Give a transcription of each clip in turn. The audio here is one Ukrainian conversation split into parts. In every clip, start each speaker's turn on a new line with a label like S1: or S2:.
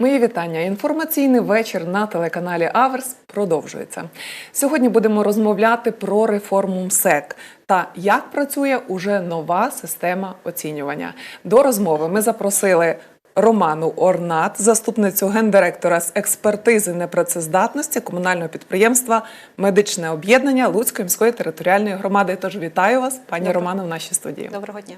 S1: Мої вітання. Інформаційний вечір на телеканалі Аверс продовжується. Сьогодні будемо розмовляти про реформу МСЕК та як працює уже нова система оцінювання. До розмови ми запросили Роману Орнат, заступницю гендиректора з експертизи непрацездатності комунального підприємства Медичне об'єднання Луцької міської територіальної громади. Тож вітаю вас, пані
S2: Добре.
S1: Романо, в нашій студії.
S2: Доброго дня.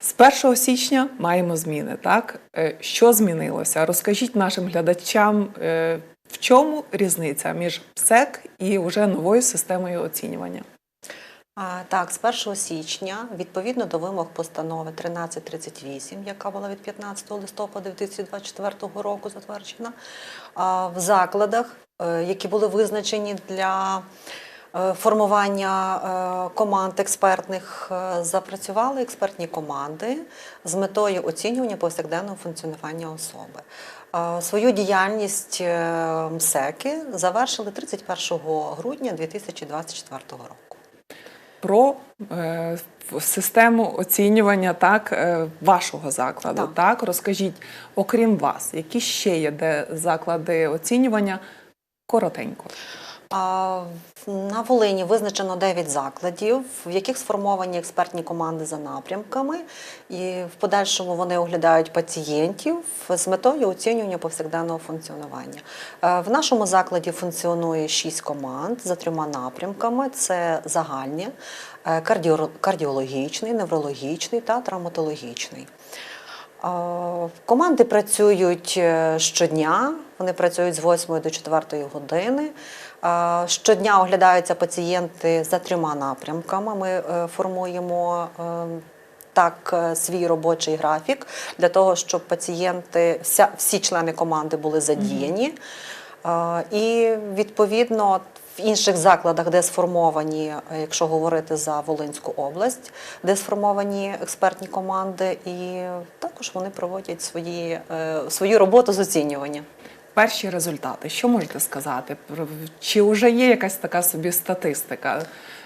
S1: З 1 січня маємо зміни. Так Е, що змінилося? Розкажіть нашим глядачам, е, в чому різниця між ПСЕК і вже новою системою оцінювання.
S2: Так, з 1 січня, відповідно до вимог постанови 1338, яка була від 15 листопада 2024 року затверджена, в закладах, е, які були визначені для формування е, команд експертних, е, запрацювали експертні команди з метою оцінювання повсякденного функціонування особи. Е, Свою діяльність е, МСЕКи завершили 31 грудня 2024 року.
S1: Про е, систему оцінювання так, е, вашого закладу. Так.
S2: Так.
S1: Розкажіть, окрім вас, які ще є де заклади оцінювання? Коротенько.
S2: На Волині визначено 9 закладів, в яких сформовані експертні команди за напрямками, і в подальшому вони оглядають пацієнтів з метою оцінювання повсякденного функціонування. Е, В нашому закладі функціонує 6 команд за трьома напрямками: це загальні, е, кардіологічний, неврологічний та травматологічний. Е, Команди працюють щодня, вони працюють з 8 до 4 години. Щодня оглядаються пацієнти за трьома напрямками. Ми е, формуємо е, так е, свій робочий графік для того, щоб пацієнти, вся, всі члени команди були задіяні. І відповідно в інших закладах, де сформовані, якщо говорити за Волинську область, де сформовані експертні команди, і також вони проводять свої, свою роботу з оцінювання.
S1: Перші результати. Що можете сказати? Чи вже є якась така собі статистика?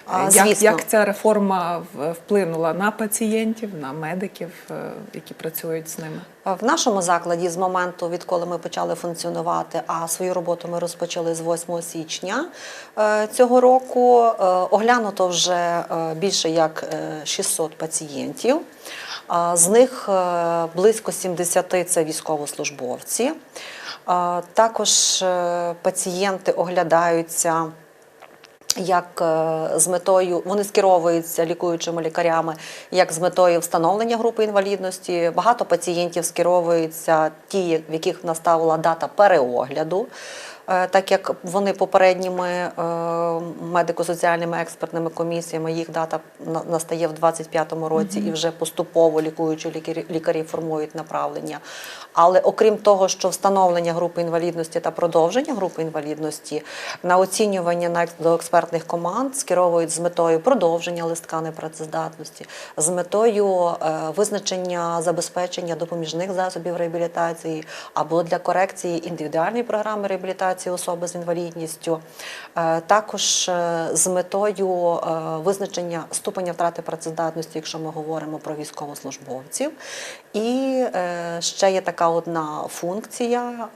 S2: А,
S1: як, як ця реформа вплинула на пацієнтів, на медиків, е, які працюють з ними?
S2: В нашому закладі з моменту, відколи ми почали функціонувати, а свою роботу ми розпочали з 8 січня е, цього року, е, оглянуто вже більше як е, 600 пацієнтів. З них е, близько 70 – це військовослужбовці. Також е, пацієнти оглядаються як е, з метою вони скеровуються лікуючими лікарями, як з метою встановлення групи інвалідності. Багато пацієнтів скеровуються ті, в яких наставила дата переогляду. Е, Так як вони попередніми е, медико-соціальними експертними комісіями, їх дата на- настає в 25-му році, і вже поступово лікуючі лікарі, формують направлення. Але окрім того, що встановлення групи інвалідності та продовження групи інвалідності на оцінювання до експертних команд скеровують з метою продовження листка непрацездатності, з метою е, визначення забезпечення допоміжних засобів реабілітації або для корекції індивідуальної програми реабілітації особи з інвалідністю, Е, також е, з метою е, визначення ступеня втрати працездатності, якщо ми говоримо про військовослужбовців. І ще є така одна функція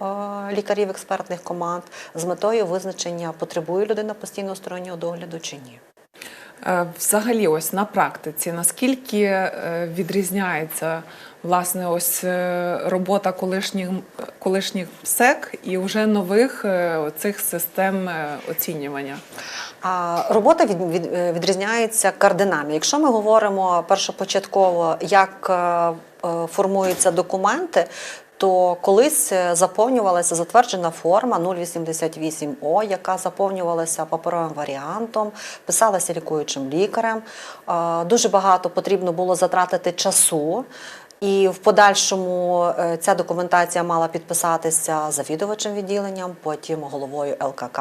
S2: лікарів експертних команд з метою визначення, потребує людина постійного стороннього догляду чи ні.
S1: Взагалі, ось на практиці, наскільки відрізняється власне ось е, робота колишніх, колишніх СЕК і вже нових е, цих систем е, оцінювання?
S2: А робота від, від, відрізняється кардинально. Якщо ми говоримо першопочатково, як формуються документи, то колись заповнювалася затверджена форма 088О, яка заповнювалася паперовим варіантом, писалася лікуючим лікарем. Дуже багато потрібно було затратити часу. І в подальшому е, ця документація мала підписатися завідувачем відділенням, потім головою ЛКК.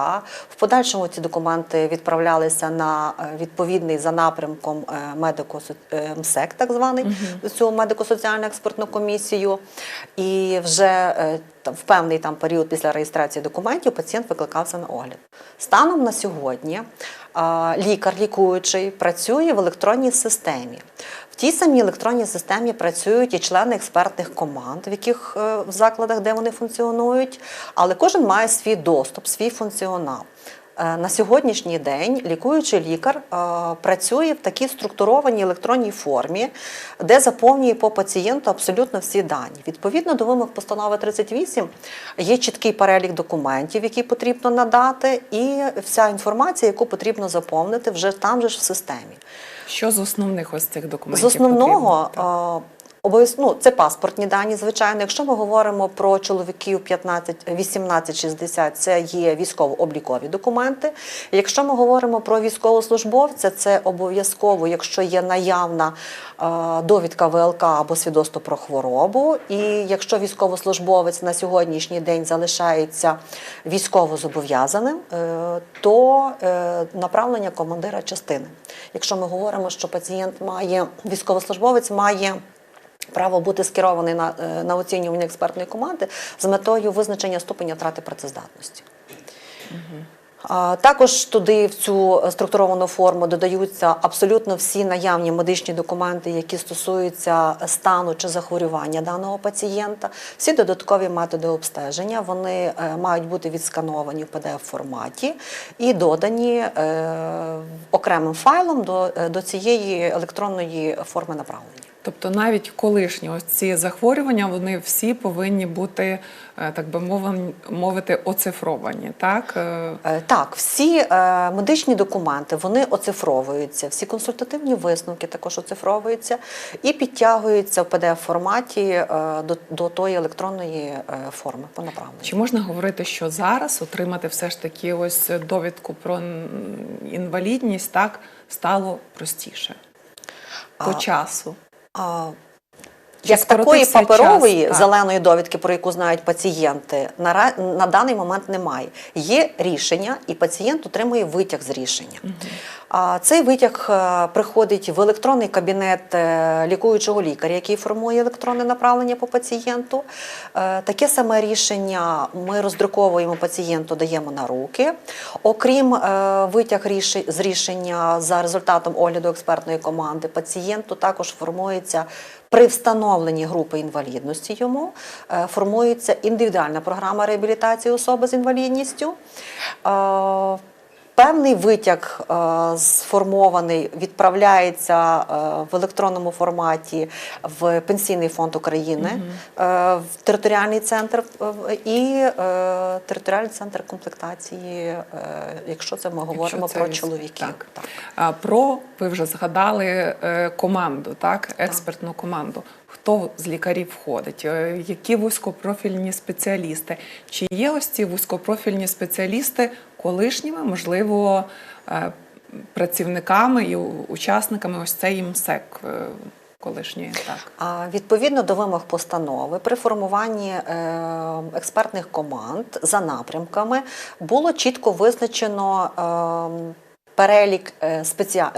S2: В подальшому ці документи відправлялися на е, відповідний за напрямком е, медико МСЕК, так званий цю медико-соціальну експертну комісію. І вже в певний там період після реєстрації документів пацієнт викликався на огляд. Станом на сьогодні лікар лікуючий працює в електронній системі. В тій самій електронній системі працюють і члени експертних команд, в яких е, в закладах, де вони функціонують, але кожен має свій доступ, свій функціонал. Е, На сьогоднішній день лікуючий лікар е, працює в такій структурованій електронній формі, де заповнює по пацієнту абсолютно всі дані. Відповідно до вимог постанови 38 є чіткий перелік документів, які потрібно надати, і вся інформація, яку потрібно заповнити вже там же ж в системі.
S1: Що з основних ось цих документів?
S2: З основного
S1: потрібно?
S2: Ну, це паспортні дані, звичайно. Якщо ми говоримо про чоловіків 15, 18-60, це є військово-облікові документи. Якщо ми говоримо про військовослужбовця, це обов'язково, якщо є наявна е, довідка ВЛК або свідоцтво про хворобу. І якщо військовослужбовець на сьогоднішній день залишається військовозобов'язаним, е, то е, направлення командира частини. Якщо ми говоримо, що пацієнт має військовослужбовець має право бути скерований на, е, на оцінювання експертної команди з метою визначення ступеня втрати працездатності. Також туди в цю структуровану форму додаються абсолютно всі наявні медичні документи, які стосуються стану чи захворювання даного пацієнта. Всі додаткові методи обстеження вони е, мають бути відскановані в pdf форматі і додані е, окремим файлом до, до цієї електронної форми направлення.
S1: Тобто навіть колишні ось ці захворювання, вони всі повинні бути, е, так би мовити, оцифровані, так? Е,
S2: Е, Так, всі медичні документи вони оцифровуються, всі консультативні висновки також оцифровуються і підтягуються в pdf форматі до, до тої електронної форми по направленню.
S1: Чи можна говорити, що зараз отримати все ж таки ось довідку про інвалідність так стало простіше по
S2: А,
S1: часу?
S2: А,
S1: Чи
S2: Як такої паперової
S1: час?
S2: Зеленої довідки, про яку знають пацієнти, на, на даний момент немає. Є рішення, і пацієнт отримує витяг з рішення. А цей витяг е, приходить в електронний кабінет е, лікуючого лікаря, який формує електронне направлення по пацієнту. Е, Таке саме рішення ми роздруковуємо пацієнту, даємо на руки. Окрім витяг з рішення за результатом огляду експертної команди, пацієнту також формується при встановленні групи інвалідності йому е, формується індивідуальна програма реабілітації особи з інвалідністю. Певний витяг е, сформований відправляється е, в електронному форматі в Пенсійний фонд України, е, в територіальний центр е, і е, територіальний центр комплектації, е, якщо це ми говоримо
S1: це
S2: про чоловіків.
S1: так.
S2: Так.
S1: А, Про ви вже згадали е, команду, так, експертну команду. Хто з лікарів входить? Е, Які вузькопрофільні спеціалісти? Чи є ось ці вузькопрофільні спеціалісти колишніми, можливо, е, працівниками і учасниками ось цей МСЕК е, колишньої? Так.
S2: А відповідно до вимог постанови при формуванні е, експертних команд за напрямками було чітко визначено. Перелік е,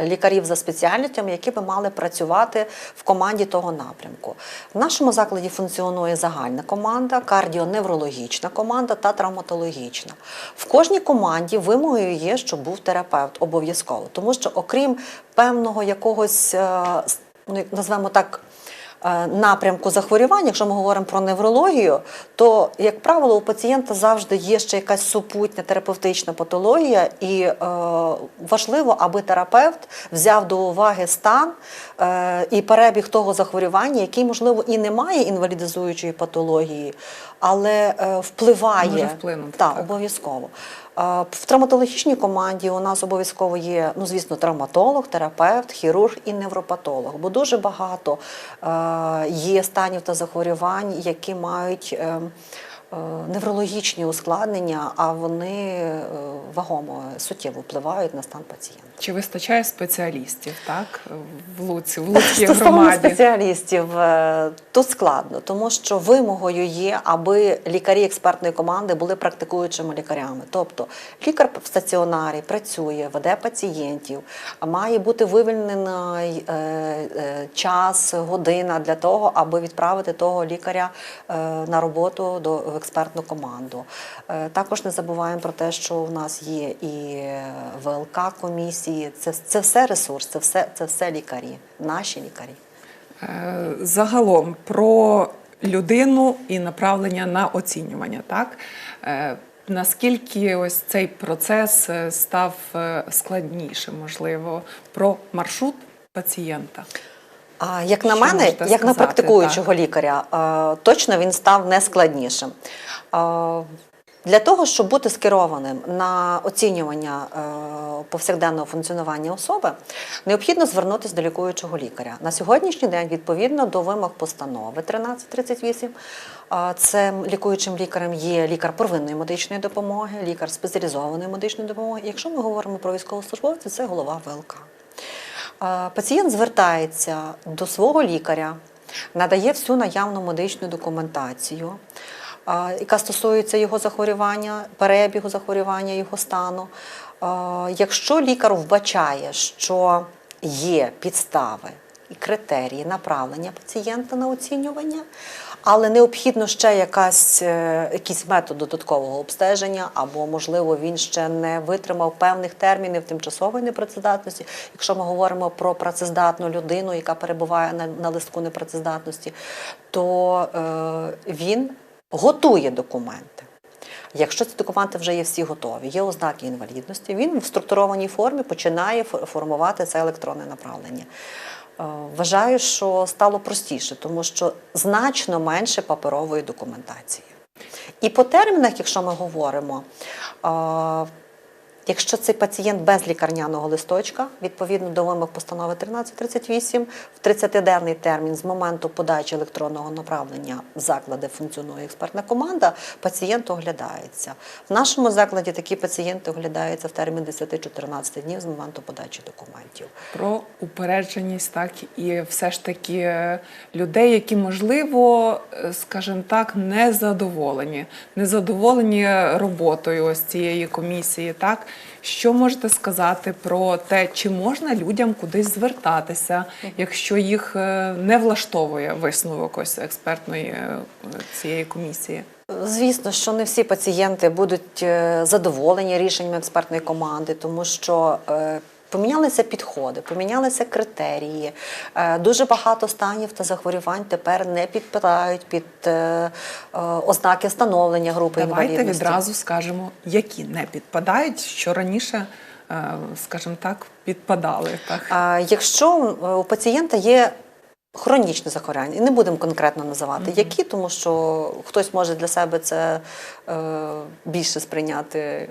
S2: лікарів за спеціальностями, які би мали працювати в команді того напрямку. В нашому закладі функціонує загальна команда, кардіоневрологічна команда та травматологічна. В кожній команді вимогою є, щоб був терапевт обов'язково, тому що окрім певного якогось е, ну, назвемо так. Е, Напрямку захворювань, якщо ми говоримо про неврологію, то, як правило, у пацієнта завжди є ще якась супутня терапевтична патологія, і е, важливо, аби терапевт взяв до уваги стан е, і перебіг того захворювання, який, можливо, і не має інвалідизуючої патології, але е, впливає
S1: Може вплинути,
S2: Так,
S1: так.
S2: обов'язково. В травматологічній команді у нас обов'язково є, ну звісно, травматолог, терапевт, хірург і невропатолог, бо дуже багато є станів та захворювань, які мають. Е, Неврологічні ускладнення, а вони е, вагомо суттєво впливають на стан пацієнта.
S1: Чи вистачає спеціалістів так, в Луці, в Луцькій
S2: Стосовно
S1: громаді?
S2: спеціалістів, е, тут складно, тому що вимогою є, аби лікарі експертної команди були практикуючими лікарями. Тобто лікар в стаціонарі працює, веде пацієнтів, має бути вивільнений час, година для того, аби відправити того лікаря на роботу до експертну команду. Е, Також не забуваємо про те, що у нас є і ВЛК комісії. Це, це все ресурс, це все, це все лікарі, наші лікарі.
S1: Е, Загалом про людину і направлення на оцінювання, так? Е, Наскільки ось цей процес став складнішим, можливо, про маршрут пацієнта?
S2: Як на
S1: Що
S2: мене, як на
S1: сказати,
S2: практикуючого лікаря, е, точно він став не складнішим. Е, Для того, щоб бути скерованим на оцінювання е, повсякденного функціонування особи, необхідно звернутися до лікуючого лікаря. На сьогоднішній день, відповідно до вимог постанови 1338, е, це лікуючим лікарем є лікар первинної медичної допомоги, лікар спеціалізованої медичної допомоги. Якщо ми говоримо про військовослужбовців, це голова ВЛК. Пацієнт звертається до свого лікаря, надає всю наявну медичну документацію, яка стосується його захворювання, перебігу захворювання, його стану. Якщо лікар вбачає, що є підстави і критерії направлення пацієнта на оцінювання, але необхідно ще якась, е, якийсь метод додаткового обстеження, або, можливо, він ще не витримав певних термінів тимчасової непрацездатності. Якщо ми говоримо про працездатну людину, яка перебуває на, на листку непрацездатності, то е, він готує документи. Якщо ці документи вже є всі готові, є ознаки інвалідності, він в структурованій формі починає фо- формувати це електронне направлення. Е, Вважаю, що стало простіше, тому що значно менше паперової документації. І по термінах, якщо ми говоримо, е, Якщо цей пацієнт без лікарняного листочка, відповідно до вимог постанови 1338, в 30-денний термін з моменту подачі електронного направлення в заклади функціонує експертна команда, пацієнт оглядається. В нашому закладі такі пацієнти оглядаються в термін 10-14 днів з моменту подачі документів.
S1: Про упередженість, так і все ж таки е, людей, які можливо, е, скажімо так, незадоволені, незадоволені роботою ось цієї комісії. Так що можете сказати про те, чи можна людям кудись звертатися, якщо їх е, не влаштовує висновок ось експертної е, цієї комісії?
S2: Звісно, що не всі пацієнти будуть е, задоволені рішеннями експертної команди, тому що помінялися підходи, помінялися критерії. Е, Дуже багато станів та захворювань тепер не підпадають під е, е, ознаки встановлення групи
S1: Давайте
S2: інвалідності.
S1: відразу скажемо, які не підпадають, що раніше, скажімо так, підпадали. Так.
S2: Якщо у пацієнта є хронічне захворювання, і не будемо конкретно називати, які, тому що хтось може для себе це е, більше сприйняти.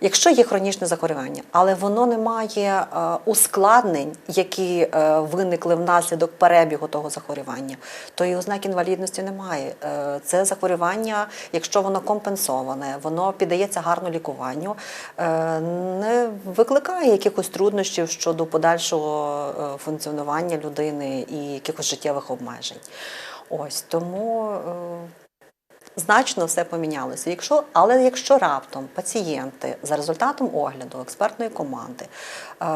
S2: Якщо є хронічне захворювання, але воно не має е, ускладнень, які е, виникли внаслідок перебігу того захворювання, то і ознак інвалідності немає. Е, це захворювання, якщо воно компенсоване, воно піддається гарно лікуванню, е, не викликає якихось труднощів щодо подальшого е, функціонування людини і якихось життєвих обмежень. Ось тому. е, Значно все помінялося. Якщо, але якщо раптом пацієнти за результатом огляду експертної команди е,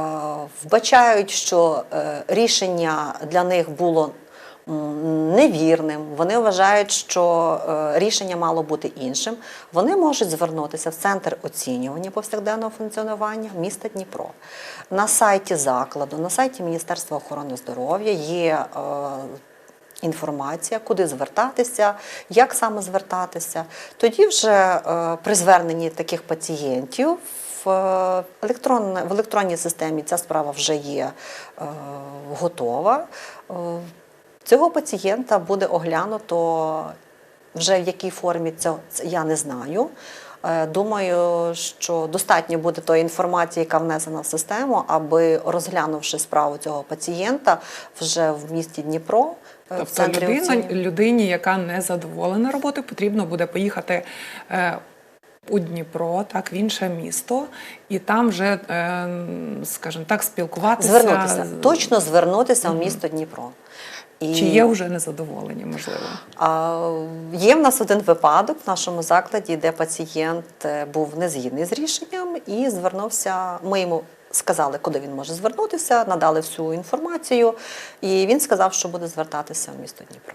S2: вбачають, що е, рішення для них було невірним, вони вважають, що е, рішення мало бути іншим, вони можуть звернутися в центр оцінювання повсякденного функціонування міста Дніпро. На сайті закладу, на сайті Міністерства охорони здоров'я є. е, інформація, куди звертатися, як саме звертатися. Тоді вже е, при зверненні таких пацієнтів в, електронній системі ця справа вже є готова. Цього пацієнта буде оглянуто вже в якій формі це, я не знаю. Е, Думаю, що достатньо буде тої інформації, яка внесена в систему, аби розглянувши справу цього пацієнта вже в місті Дніпро. е, в
S1: Тобто
S2: центрі
S1: людина,
S2: оцінювання.
S1: людині, яка не задоволена роботою, потрібно буде поїхати е, у Дніпро, так, в інше місто, і там вже, е, скажімо так, спілкуватися.
S2: Звернутися,
S1: з-
S2: точно звернутися в місто Дніпро. І...
S1: Чи є вже незадоволені, можливо?
S2: А, Є в нас один випадок в нашому закладі, де пацієнт е, був незгідний з рішенням і звернувся. Ми йому сказали, куди він може звернутися, надали всю інформацію, і він сказав, що буде звертатися в місто Дніпро.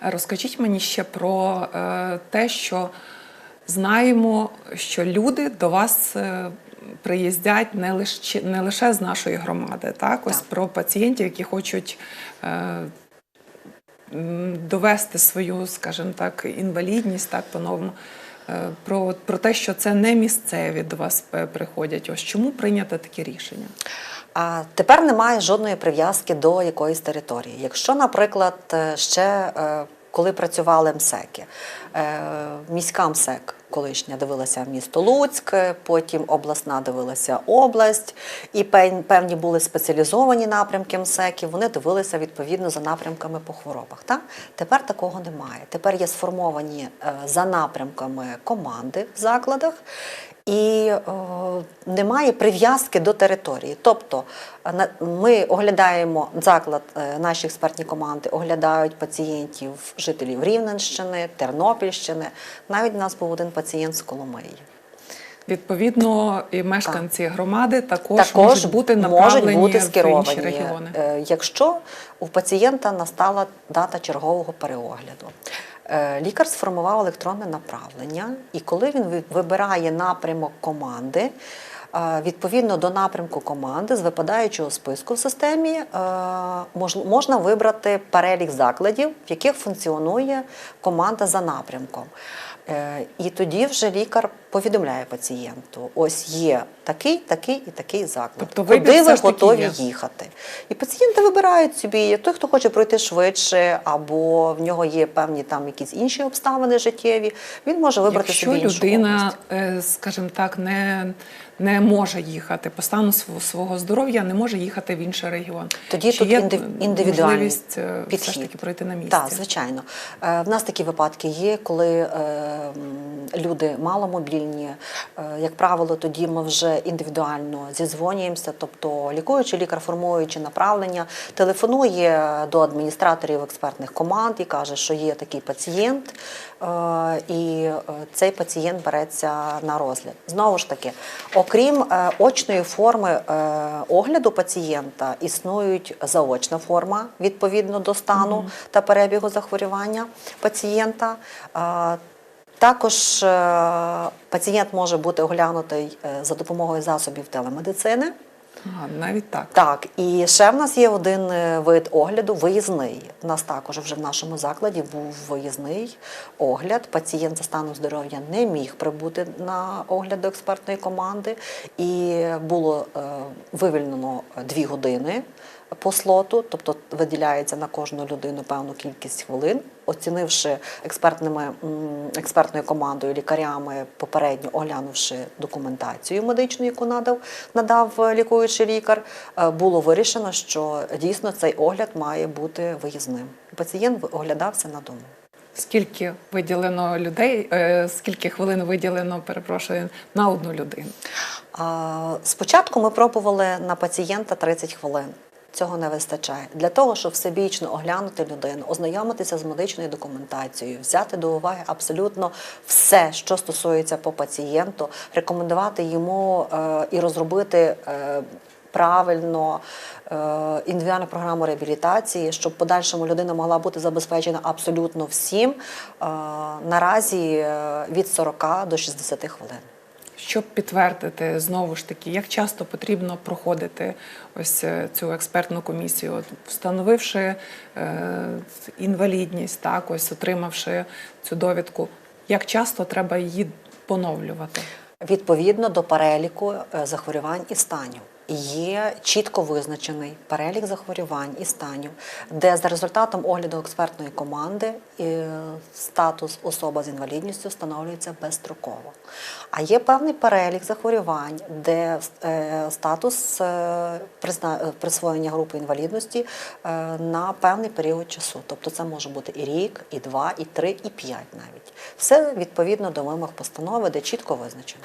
S1: Розкажіть мені ще про е, те, що знаємо, що люди до вас е, приїздять не лише, не лише з нашої громади, так? Ось
S2: Так.
S1: про пацієнтів, які хочуть. Е, довести свою, скажімо так, інвалідність, так по-новому. Е, Про, про те, що це не місцеві до вас приходять. Ось чому прийнято таке рішення?
S2: А тепер немає жодної прив'язки до якоїсь території. Якщо, наприклад, е, ще е, коли працювали МСЕКи, міська МСЕК колишня дивилася місто Луцьк, потім обласна дивилася область, і пев- певні були спеціалізовані напрямки МСЕКів, вони дивилися відповідно за напрямками по хворобах. Так? Тепер такого немає. Тепер є сформовані е, за напрямками команди в закладах, і е, немає прив'язки до території. Тобто е, ми оглядаємо заклад, е, наші експертні команди оглядають пацієнтів, жителів Рівненщини, Тернопільщини. Навіть у нас був один пацієнт з Коломиї.
S1: Відповідно, і мешканці громади також,
S2: Також
S1: можуть бути направлені
S2: можуть бути
S1: в
S2: скеровані,
S1: інші регіони.
S2: якщо у пацієнта настала дата чергового переогляду. Е, Лікар сформував електронне направлення, і коли він вибирає напрямок команди, е, відповідно до напрямку команди з випадаючого списку в системі е, можна вибрати перелік закладів, в яких функціонує команда за напрямком. Е, І тоді вже лікар повідомляє пацієнту: ось є такий, такий і такий заклад.
S1: Тобто
S2: Куди ви готові
S1: є.
S2: їхати? І пацієнти вибирають собі той, хто хоче пройти швидше, або в нього є певні там якісь інші обставини життєві. Він може вибрати
S1: Якщо
S2: собі іншу
S1: людина,
S2: область.
S1: е, скажімо так, не, не може їхати по стану свого, здоров'я, не може їхати в інший регіон.
S2: Тоді
S1: Чи
S2: тут
S1: є
S2: індивідуальний
S1: можливість е, все ж таки пройти на місці?
S2: Так, звичайно. Е, В нас такі випадки є, коли е, люди маломобільні. Як правило, тоді ми вже індивідуально зізвонюємося, тобто лікуючий лікар, формуючи направлення, телефонує до адміністраторів експертних команд і каже, що є такий пацієнт, і е, цей пацієнт береться на розгляд. Знову ж таки, окрім е, очної форми е, огляду пацієнта, існують заочна форма відповідно до стану та перебігу захворювання пацієнта. Е, Також е, пацієнт може бути оглянутий е, за допомогою засобів телемедицини.
S1: Ага, навіть так.
S2: Так, і ще в нас є один е, вид огляду виїзний. У нас також вже в нашому закладі був виїзний огляд. Пацієнт за станом здоров'я не міг прибути на огляд до експертної команди, і було е, вивільнено дві години по слоту, тобто виділяється на кожну людину певну кількість хвилин, оцінивши експертними експертною командою, лікарями, попередньо оглянувши документацію медичну, яку надав надав е, лікуючий лікар, е, було вирішено, що дійсно цей огляд має бути виїзним. Пацієнт оглядався на дому.
S1: Скільки виділено людей, е, скільки хвилин виділено, перепрошую, на одну людину?
S2: Спочатку ми пробували на пацієнта 30 хвилин. Цього не вистачає для того, щоб всебічно оглянути людину, ознайомитися з медичною документацією, взяти до уваги абсолютно все, що стосується по пацієнту, рекомендувати йому е, і розробити. Е, Правильно е, індивідуальну програму реабілітації, щоб подальшому людина могла бути забезпечена абсолютно всім. Е, наразі е, від 40 до 60 хвилин.
S1: Щоб підтвердити знову ж таки, як часто потрібно проходити ось е, цю експертну комісію, От, встановивши е, інвалідність, так ось отримавши цю довідку, як часто треба її поновлювати?
S2: Відповідно до переліку е, захворювань і станів. Є чітко визначений перелік захворювань і станів, де за результатом огляду експертної команди е, статус особа з інвалідністю встановлюється безстроково. А є певний перелік захворювань, де е, статус е, присвоєння групи інвалідності на певний період часу. Тобто це може бути і рік, і два, і три, і п'ять навіть. Все відповідно до вимог постанови, де чітко визначено.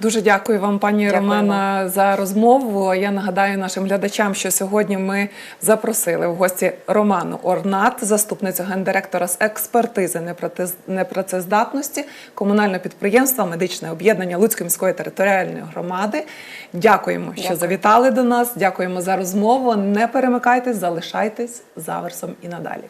S1: Дуже дякую вам, пані
S2: Дякуємо.
S1: Романа, за розмову. Я нагадаю нашим глядачам, що сьогодні ми запросили в гості Роману Орнат, заступницю гендиректора з експертизи непрацез- непрацездатності комунального підприємства Медичне об'єднання Луцької міської територіальної громади. Дякуємо, що
S2: Дякую.
S1: завітали до нас. Дякуємо за розмову. Не перемикайтесь, залишайтесь з Аверсом і надалі.